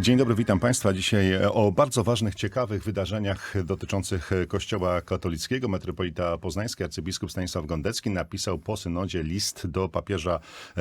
Dzień dobry, witam Państwa. Dzisiaj o bardzo ważnych, ciekawych wydarzeniach dotyczących Kościoła katolickiego. Metropolita Poznański, arcybiskup Stanisław Gondecki napisał po synodzie list do papieża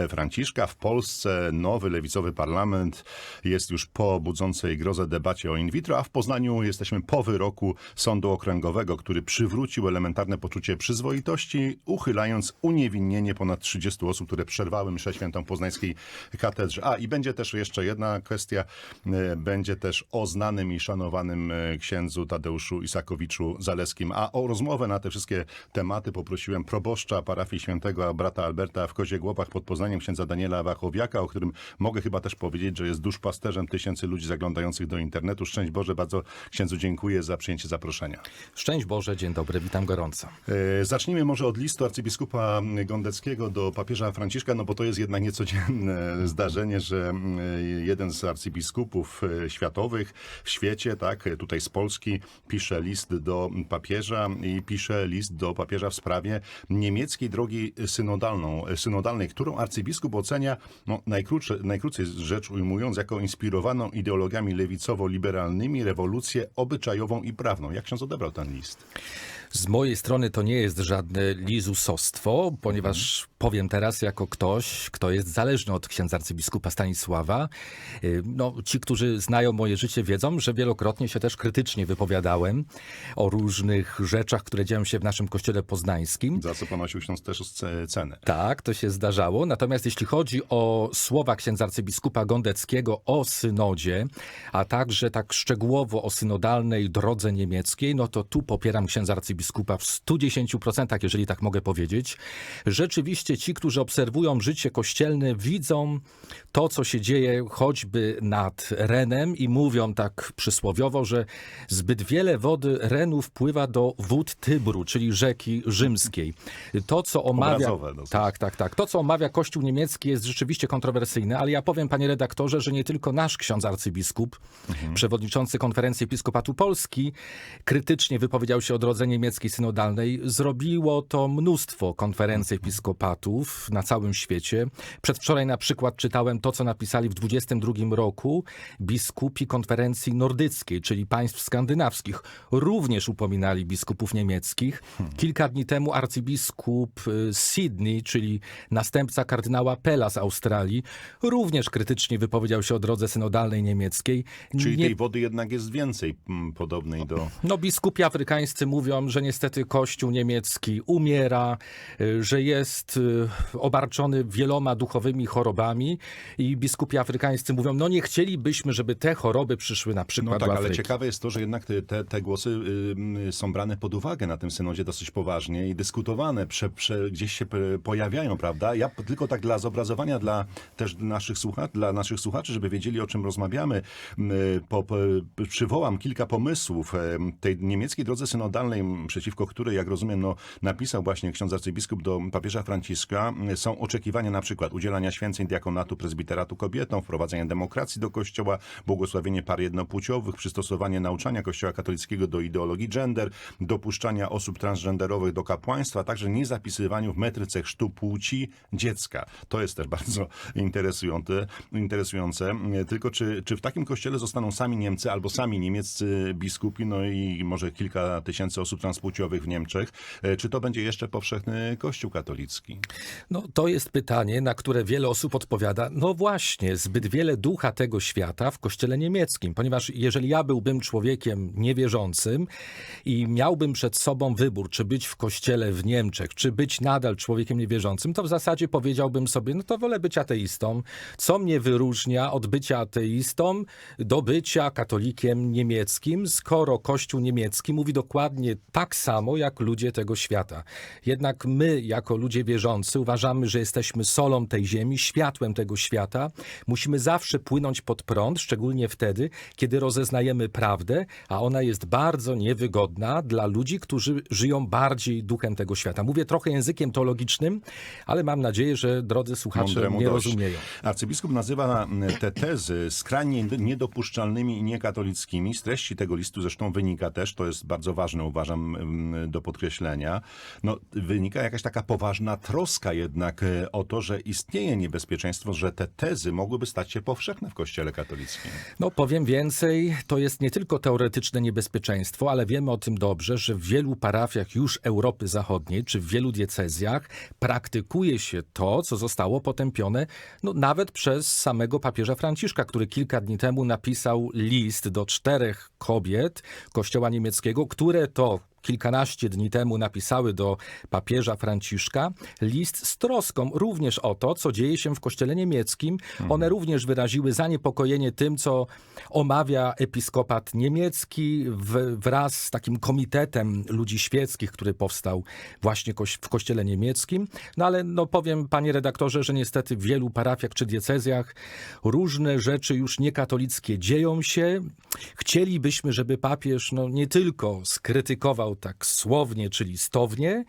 Franciszka. W Polsce nowy lewicowy parlament jest już po budzącej grozę debacie o in vitro, a w Poznaniu jesteśmy po wyroku Sądu Okręgowego, który przywrócił elementarne poczucie przyzwoitości, uchylając uniewinnienie ponad 30 osób, które przerwały mszę świętą poznańskiej katedrze. A i będzie też jeszcze jedna kwestia, e, będzie też o znanym i szanowanym e, księdzu Tadeuszu Isakowiczu Zaleskim. A o rozmowę na te wszystkie tematy poprosiłem proboszcza parafii świętego brata Alberta w Kozie Głopach pod Poznaniem, księdza Daniela Wachowiaka, o którym mogę chyba też powiedzieć, że jest duszpasterzem tysięcy ludzi zaglądających do internetu. Szczęść Boże, bardzo księdzu dziękuję za przyjęcie zaproszenia. Szczęść Boże, dzień dobry, witam gorąco. E, Zacznijmy może od listu arcybiskupa Gondeckiego do papieża Franciszka, no bo to jest jednak niecodzienne zdarzenie, że mm, jeden z arcybiskupów e, światowych w świecie, tak, tutaj z Polski, pisze list do papieża i pisze list do papieża w sprawie niemieckiej drogi synodalną, synodalnej, którą arcybiskup ocenia, no, najkrócej rzecz ujmując, jako inspirowaną ideologiami lewicowo-liberalnymi rewolucję obyczajową i prawną. Jak ksiądz odebrał ten list? Z mojej strony to nie jest żadne lizusostwo, ponieważ powiem teraz jako ktoś, kto jest zależny od księdza arcybiskupa Stanisława. Y, No, ci, którzy znają moje życie, wiedzą, że wielokrotnie się też krytycznie wypowiadałem o różnych rzeczach, które dzieją się w naszym kościele poznańskim. Za co ponosił ksiądz też ce- cenę. Tak, to się zdarzało. Natomiast jeśli chodzi o słowa księdza arcybiskupa Gondeckiego o synodzie, a także tak szczegółowo o synodalnej drodze niemieckiej, no to tu popieram księdza arcybiskupa w 110%, jeżeli tak mogę powiedzieć. Rzeczywiście ci, którzy obserwują życie kościelne, widzą to, co się dzieje choćby nad Renem i mówią tak przysłowiowo, że zbyt wiele wody Renu wpływa do wód Tybru, czyli rzeki rzymskiej. To, co omawia... Dosyć. Tak, tak, tak. To, co omawia Kościół niemiecki jest rzeczywiście kontrowersyjne, ale ja powiem, panie redaktorze, że nie tylko nasz ksiądz arcybiskup, przewodniczący konferencji Episkopatu Polski, krytycznie wypowiedział się o drodze niemieckiej synodalnej. Zrobiło to mnóstwo konferencji episkopatów na całym świecie. Przedwczoraj na przykład czytałem to, co napisali w 22 roku biskupi konferencji nordyckiej, czyli państw skandynawskich. Również upominali biskupów niemieckich. Kilka dni temu arcybiskup y, Sydney, czyli następca kardynała Pella z Australii, również krytycznie wypowiedział się o drodze synodalnej niemieckiej. Czyli Nie- tej wody jednak jest więcej mm, podobnej do... no, biskupi afrykańscy mówią, że niestety Kościół niemiecki umiera, y, że jest y, obarczony wieloma duchowymi chorobami i biskupi afrykańscy mówią, no nie chcielibyśmy, żeby te choroby przyszły na No przykład tak, do ale Afryki. ciekawe jest to, że jednak te, te, te głosy y, są brane pod uwagę na tym synodzie dosyć poważnie i dyskutowane, prze, prze, gdzieś się pojawiają, prawda? Ja tylko tak dla zobrazowania dla też naszych, słucha, dla naszych słuchaczy, żeby wiedzieli o czym rozmawiamy, po, przywołam kilka pomysłów tej niemieckiej drodze synodalnej, przeciwko której, jak rozumiem, no, napisał właśnie ksiądz arcybiskup do papieża Franciszka, są oczekiwania na przykład udzielania święceń diakonatu, prezbiteratu kobietom, wprowadzenia demokracji do kościoła, błogosławienie par jednopłciowych, przystosowanie nauczania kościoła katolickiego do ideologii gender, dopuszczania osób transgenderowych do kapłaństwa, a także nie zapisywaniu w metryce chrztu płci dziecka. To jest też bardzo interesujące. interesujące. Tylko czy, czy w takim kościele zostaną sami Niemcy albo sami niemieccy biskupi, no i może kilka tysięcy osób transpłciowych w Niemczech, E, czy to będzie jeszcze powszechny kościół katolicki? No, to jest pytanie, na które wiele osób odpowiada, no właśnie, zbyt wiele ducha tego świata w kościele niemieckim, ponieważ jeżeli ja byłbym człowiekiem niewierzącym i miałbym przed sobą wybór, czy być w kościele w Niemczech, czy być nadal człowiekiem niewierzącym, to w zasadzie powiedziałbym sobie, no to wolę być ateistą. Co mnie wyróżnia od bycia ateistą do bycia katolikiem niemieckim, skoro Kościół niemiecki mówi dokładnie tak samo jak ludzie tego świata. Jednak my, jako ludzie wierzący, uważamy, że jesteśmy solą tej ziemi, światłem tego świata. Musimy zawsze płynąć pod prąd, szczególnie wtedy, kiedy rozeznajemy prawdę, a ona jest bardzo niewygodna dla ludzi, którzy żyją bardziej duchem tego świata. Mówię trochę językiem teologicznym, ale mam nadzieję, że drodzy słuchacze Mądremu mnie dość. rozumieją. Arcybiskup nazywa mm, te tezy skrajnie niedopuszczalnymi i niekatolickimi. Z treści tego listu zresztą wynika też, to jest bardzo ważne uważam, do podkreślenia, no, wynika jakaś taka poważna troska jednak e, o to, że istnieje niebezpieczeństwo, że te tezy mogłyby stać się powszechne w Kościele katolickim. No powiem więcej, to jest nie tylko teoretyczne niebezpieczeństwo, ale wiemy o tym dobrze, że w wielu parafiach już Europy Zachodniej, czy w wielu diecezjach praktykuje się to, co zostało potępione no, nawet przez samego papieża Franciszka, który kilka dni temu napisał list do czterech kobiet Kościoła niemieckiego, które to kilkanaście dni temu napisały do papieża Franciszka list z troską również o to, co dzieje się w kościele niemieckim. One również wyraziły zaniepokojenie tym, co omawia episkopat niemiecki w, wraz z takim komitetem ludzi świeckich, który powstał właśnie w kościele niemieckim. No ale no powiem, panie redaktorze, że niestety w wielu parafiach czy diecezjach różne rzeczy już niekatolickie dzieją się. Chcielibyśmy, żeby papież no, nie tylko skrytykował tak słownie czy listownie,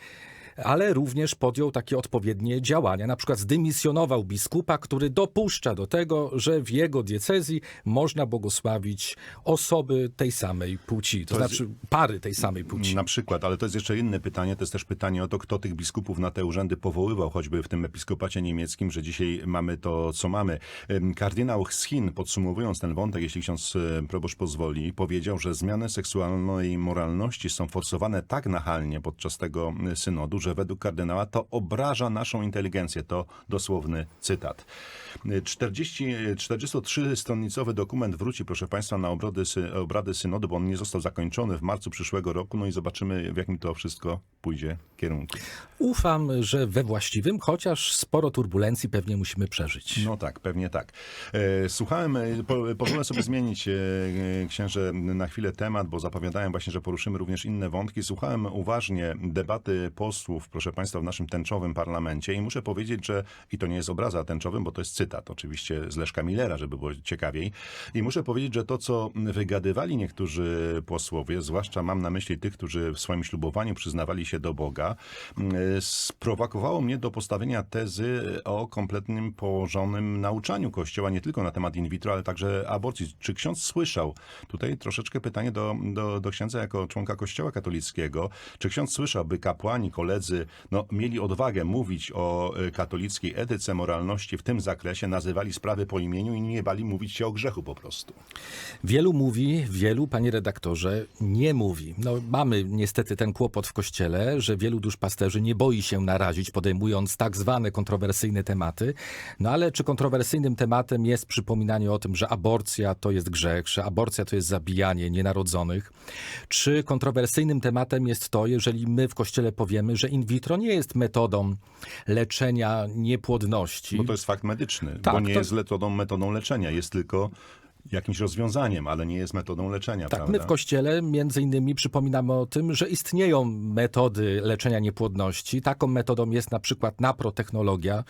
ale również podjął takie odpowiednie działania. Na przykład zdymisjonował biskupa, który dopuszcza do tego, że w jego diecezji można błogosławić osoby tej samej płci, to, To jest- znaczy pary tej samej płci. Na przykład, ale to jest jeszcze inne pytanie, to jest też pytanie o to, kto tych biskupów na te urzędy powoływał, choćby w tym episkopacie niemieckim, że dzisiaj mamy to, co mamy. Kardynał Chin, podsumowując ten wątek, jeśli ksiądz e, proboszcz pozwoli, powiedział, że zmiany seksualnej moralności są forsowane tak nachalnie podczas tego e, synodu, że według kardynała to obraża naszą inteligencję. To dosłowny cytat. E, 40, e, 43-stronicowy dokument wróci, proszę Państwa, na obrady, obrady synodu, bo on nie został zakończony w marcu przyszłego roku, no i zobaczymy, w jakim to wszystko pójdzie kierunku. Ufam, że we właściwym, chociaż sporo turbulencji pewnie musimy przeżyć. No tak, pewnie tak. E, Słuchałem, e, po, pozwolę sobie zmienić, e, księże, na chwilę temat, bo zapowiadałem właśnie, że poruszymy również inne wątki. Słuchałem uważnie debaty posłów, proszę Państwa, w naszym tęczowym parlamencie i muszę powiedzieć, że, i to nie jest obraza tęczowym, bo to jest cytat oczywiście z Leszka Millera, żeby było ciekawiej. I muszę powiedzieć, że to, co wygadywali niektórzy posłowie, zwłaszcza mam na myśli tych, którzy w swoim ślubowaniu przyznawali się do Boga, m, sprowokowało mnie do postawienia tezy o kompletnym położonym nauczaniu Kościoła, nie tylko na temat in vitro, ale także aborcji. Czy ksiądz słyszał, tutaj troszeczkę pytanie do, do, do księdza jako członka Kościoła katolickiego, czy ksiądz słyszał, by kapłani, koledzy no, mieli odwagę mówić o y, katolickiej etyce, moralności w tym zakresie, nazywali sprawy po imieniu i nie bali mówić się o grzechu po prostu. Wielu mówi, wielu, panie redaktorze, nie mówi. No, mamy niestety ten kłopot w kościele, że wielu duszpasterzy nie boi się narazić, podejmując tak zwane kontrowersyjne tematy. No ale czy kontrowersyjnym tematem jest przypominanie o tym, że aborcja to jest grzech, że aborcja to jest zabijanie nienarodzonych? Czy kontrowersyjnym tematem jest to, jeżeli my w kościele powiemy, że in vitro nie jest metodą leczenia niepłodności? Bo to jest fakt medyczny, Tak, bo nie to- jest metodą, metodą leczenia, jest tylko jakimś rozwiązaniem, ale nie jest metodą leczenia, Tak, prawda? my w kościele między innymi przypominamy o tym, że istnieją metody leczenia niepłodności. Taką metodą jest na przykład naprotechnologia,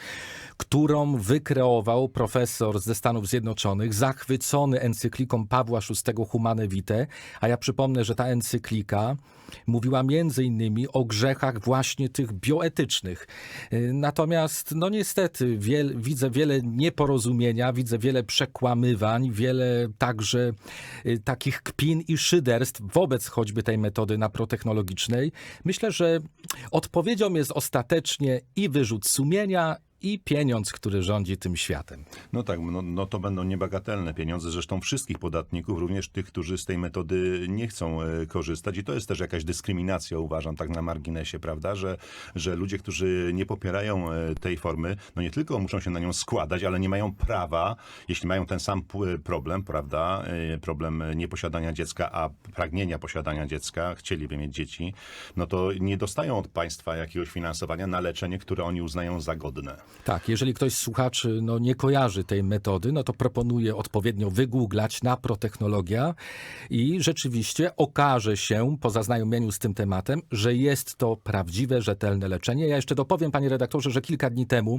którą wykreował profesor ze Stanów Zjednoczonych, zachwycony encykliką Pawła VI Humane Vitae, a ja przypomnę, że ta encyklika mówiła między innymi o grzechach właśnie tych bioetycznych. Y, Natomiast, no niestety, wiel, widzę wiele nieporozumienia, widzę wiele przekłamywań, wiele także y, takich kpin i szyderstw wobec choćby tej metody naprotechnologicznej. Myślę, że odpowiedzią jest ostatecznie i wyrzut sumienia, i pieniądz, który rządzi tym światem. No tak, no, no to będą niebagatelne pieniądze, zresztą wszystkich podatników, również tych, którzy z tej metody nie chcą e, korzystać. I to jest też jakaś dyskryminacja, uważam, tak na marginesie, prawda, że, że ludzie, którzy nie popierają e, tej formy, no nie tylko muszą się na nią składać, ale nie mają prawa, jeśli mają ten sam problem, prawda, e, problem nieposiadania dziecka, a pragnienia posiadania dziecka, chcieliby mieć dzieci, no to nie dostają od państwa jakiegoś finansowania na leczenie, które oni uznają za godne. Tak, jeżeli ktoś z słuchaczy no, nie kojarzy tej metody, no to proponuję odpowiednio wygooglać naprotechnologia i rzeczywiście okaże się po zaznajomieniu z tym tematem, że jest to prawdziwe, rzetelne leczenie. Ja jeszcze dopowiem, panie redaktorze, że kilka dni temu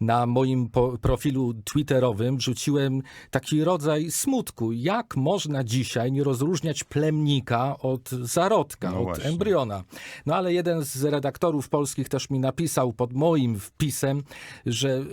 na moim profilu twitterowym wrzuciłem taki rodzaj smutku. Jak można dzisiaj nie rozróżniać plemnika od zarodka, No od właśnie. embriona? No ale jeden z redaktorów polskich też mi napisał pod moim wpisem, że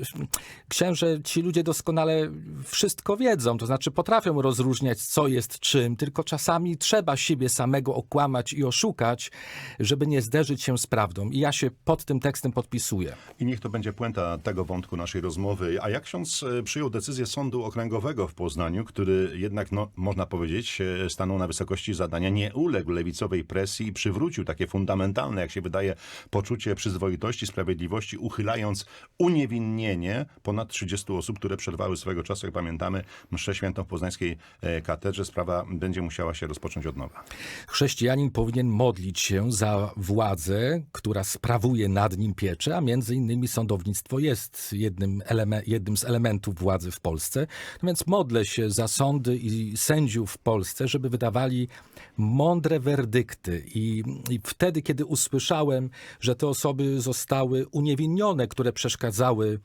księże, ci ludzie doskonale wszystko wiedzą, to znaczy potrafią rozróżniać, co jest czym, tylko czasami trzeba siebie samego okłamać i oszukać, żeby nie zderzyć się z prawdą. I ja się pod tym tekstem podpisuję. I niech to będzie puenta tego wątku naszej rozmowy. A jak ksiądz e, przyjął decyzję Sądu Okręgowego w Poznaniu, który jednak, no, można powiedzieć, e, stanął na wysokości zadania, nie uległ lewicowej presji i przywrócił takie fundamentalne, jak się wydaje, poczucie przyzwoitości, sprawiedliwości, uchylając uniewinnienie ponad 30 osób, które przerwały swego czasu, jak pamiętamy, mszę świętą w poznańskiej e, katedrze. Sprawa będzie musiała się rozpocząć od nowa. Chrześcijanin powinien modlić się za władzę, która sprawuje nad nim pieczę, a między innymi sądownictwo jest jednym, jednym z elementów władzy w Polsce. No więc modlę się za sądy i sędziów w Polsce, żeby wydawali mądre werdykty. I, I wtedy, kiedy usłyszałem, że te osoby zostały uniewinnione, które przeszkadzały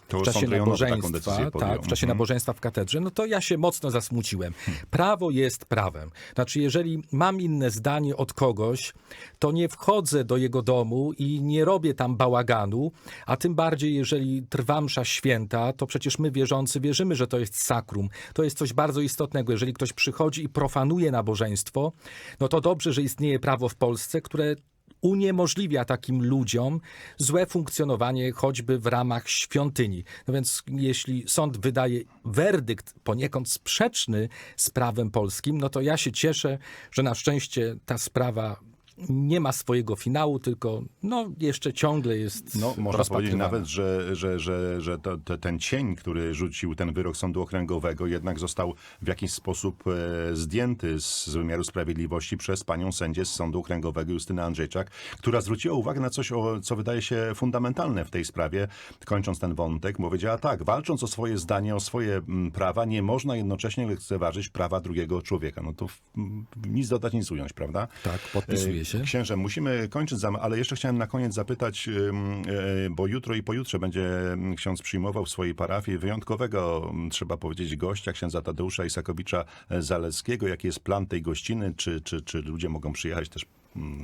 To w czasie nabożeństwa, tak, w czasie Mhm. nabożeństwa w katedrze, no to ja się mocno zasmuciłem. Prawo jest prawem. Znaczy, jeżeli mam inne zdanie od kogoś, to nie wchodzę do jego domu i nie robię tam bałaganu, a tym bardziej, jeżeli trwa msza święta, to przecież my wierzący wierzymy, że to jest sakrum. To jest coś bardzo istotnego. Jeżeli ktoś przychodzi i profanuje nabożeństwo, no to dobrze, że istnieje prawo w Polsce, które uniemożliwia takim ludziom złe funkcjonowanie choćby w ramach świątyni. No więc jeśli sąd wydaje werdykt poniekąd sprzeczny z prawem polskim, no to ja się cieszę, że na szczęście ta sprawa nie ma swojego finału, tylko no, jeszcze ciągle jest No, można powiedzieć nawet, że, że, że, że to, to, ten cień, który rzucił ten wyrok Sądu Okręgowego, jednak został w jakiś sposób e, zdjęty z wymiaru sprawiedliwości przez panią sędzię z Sądu Okręgowego Justynę Andrzejczak, która zwróciła uwagę na coś, o, co wydaje się fundamentalne w tej sprawie, kończąc ten wątek. Powiedziała tak, walcząc o swoje zdanie, o swoje mm, prawa, nie można jednocześnie lekceważyć prawa drugiego człowieka. No to mm, nic dodać, nic ująć, prawda? Tak, podpisuję się. Księże, musimy kończyć, ale jeszcze chciałem na koniec zapytać, e, bo jutro i pojutrze będzie mm, ksiądz przyjmował w swojej parafii wyjątkowego, mm, trzeba powiedzieć, gościa, księdza Tadeusza Isakowicza e, Zalewskiego. Jaki jest plan tej gościny? Czy, czy, czy ludzie mogą przyjechać też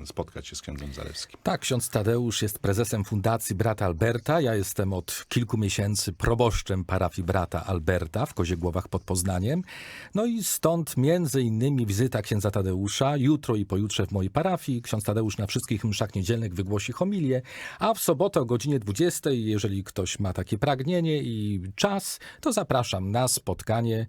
spotkać się z księdzem Zalewskim? Tak, ksiądz Tadeusz jest prezesem Fundacji Brata Alberta. Ja jestem od kilku miesięcy proboszczem parafii Brata Alberta w Koziegłowach pod Poznaniem. No i stąd między innymi wizyta księdza Tadeusza jutro i pojutrze w mojej parafii. Ksiądz Tadeusz na wszystkich mszach niedzielnych wygłosi homilię, a w sobotę o godzinie 20, jeżeli ktoś ma takie pragnienie i czas, to zapraszam na spotkanie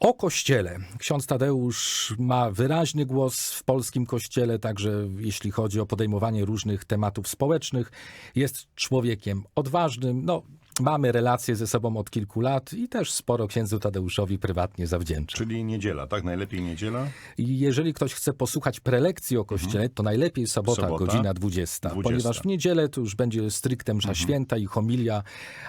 o Kościele. Ksiądz Tadeusz ma wyraźny głos w polskim Kościele, także jeśli chodzi o podejmowanie różnych tematów społecznych. Jest człowiekiem odważnym. No, mamy relacje ze sobą od kilku lat i też sporo księdzu Tadeuszowi prywatnie zawdzięczam. Czyli niedziela, tak? Najlepiej niedziela? I jeżeli ktoś chce posłuchać prelekcji o Kościele, to najlepiej sobota, Sobota, godzina 20, 20. ponieważ w niedzielę to już będzie stricte msza święta i homilia,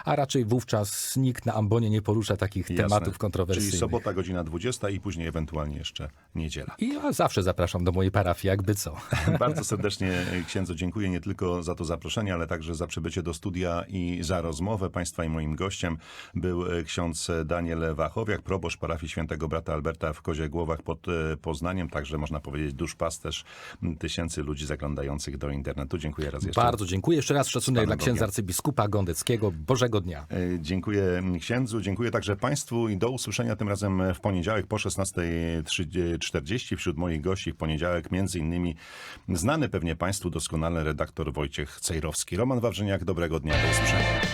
a raczej wówczas nikt na ambonie nie porusza takich Jasne. tematów kontrowersyjnych. Czyli sobota, godzina 20 i później ewentualnie jeszcze niedziela. I ja zawsze zapraszam do mojej parafii, jakby co. Bardzo serdecznie księdzu dziękuję nie tylko za to zaproszenie, ale także za przybycie do studia i za rozmowę. Państwa i moim gościem był e, ksiądz Daniel Wachowiak, proboszcz parafii świętego brata Alberta w Koziegłowach pod e, Poznaniem, także można powiedzieć duszpasterz tysięcy ludzi zaglądających do internetu. Dziękuję raz jeszcze. Bardzo dziękuję. Jeszcze raz szacunek dla księdza arcybiskupa Gondeckiego. Bożego dnia. E, Dziękuję księdzu, dziękuję także Państwu i do usłyszenia tym razem w poniedziałek po 16.40 wśród moich gości w poniedziałek między innymi znany pewnie Państwu doskonale redaktor Wojciech Cejrowski. Roman Wawrzyniak, dobrego dnia, do usłyszenia.